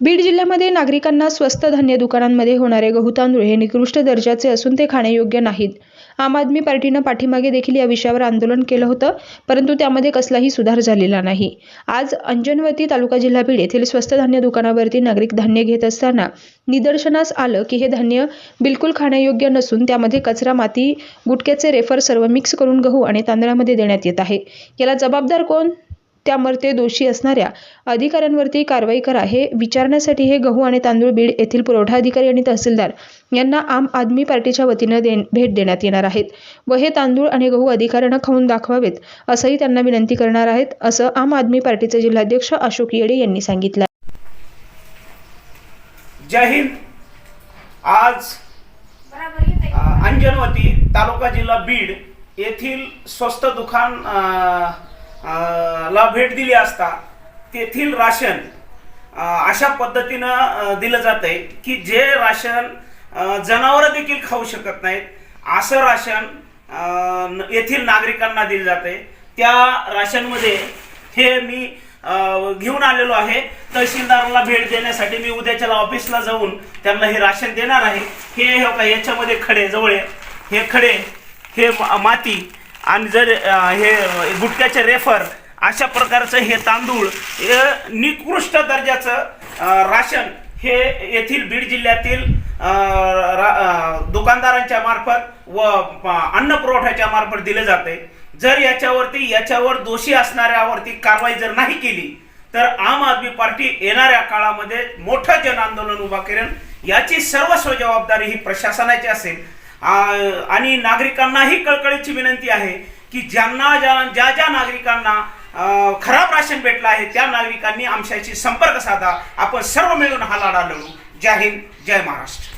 बीड जिल्ह्यामध्ये नागरिकांना स्वस्त धान्य दुकानांमध्ये होणारे गहू तांदूळ हे निकृष्ट दर्जाचे असून ते खाण्यायोग्य नाहीत. आम आदमी पार्टीनं पाठीमागे देखील या विषयावर आंदोलन केलं होतं परंतु त्यामध्ये कसलाही सुधार झालेला नाही. आज अंजनवती तालुका जिल्हा बीड येथील स्वस्त धान्य दुकानावरती नागरिक धान्य घेत असताना निदर्शनास आलं की हे धान्य बिलकुल खाण्यायोग्य नसून त्यामध्ये कचरा माती गुटक्याचे रेफर सर्व मिक्स करून गहू आणि तांदळामध्ये देण्यात येत आहे. याला जबाबदार कोण? त्यामध्ये दोषी असणाऱ्या अधिकाऱ्यांवरती कारवाई करा. हे विचारण्यासाठी हे गहू आणि तांदूळ बीड येथील पुरवठा अधिकारी आणि तहसीलदार यांना आम आदमी पार्टीच्या वतीनं दे भेट देण्यात येणार आहेत व हे तांदूळ आणि गहू अधिकाऱ्यांना खाऊन दाखवावेत असंही त्यांना विनंती करणार आहेत असं आम आदमी पार्टीचे जिल्हाध्यक्ष अशोक येडे यांनी सांगितलं. जय हिंद. आज अंजनवती तालुका जिल्हा बीड येथील स्वस्त दुकान ला भेट दिली असता तेथील राशन अशा पद्धतीनं दिलं जात आहे की जे राशन जनावरं देखील खाऊ शकत नाहीत असं राशन येथील नागरिकांना दिलं जात आहे त्या राशनमध्ये हे मी घेऊन आलेलो आहे. तहसीलदाराला भेट देण्यासाठी मी उद्याच्या ऑफिसला जाऊन त्यांना हे राशन देणार आहे. हे याच्यामध्ये खडे जवळ आहे. हे खडे हे मा- माती आणि जर हे गुटख्याचे रेफर अशा प्रकारचं हे तांदूळ हे निकृष्ट दर्जाचं राशन हे येथील बीड जिल्ह्यातील दुकानदारांच्या मार्फत व अन्न पुरवठ्याच्या मार्फत दिले जाते. जर याच्यावरती याच्यावर दोषी असणाऱ्यावरती कारवाई जर नाही केली तर आम आदमी पार्टी येणाऱ्या काळामध्ये मोठं जन आंदोलन उभा करेल. याची सर्वस्व जबाबदारी ही प्रशासनाची असेल. आणि नागरिकांनाही कळकळीची विनंती आहे की ज्यांना ज्या ज्या ज्या नागरिकांना खराब राशन भेटलं आहे त्या नागरिकांनी आमच्याशी संपर्क साधा. आपण सर्व मिळून हा लढा लढू. जय हिंद जय महाराष्ट्र.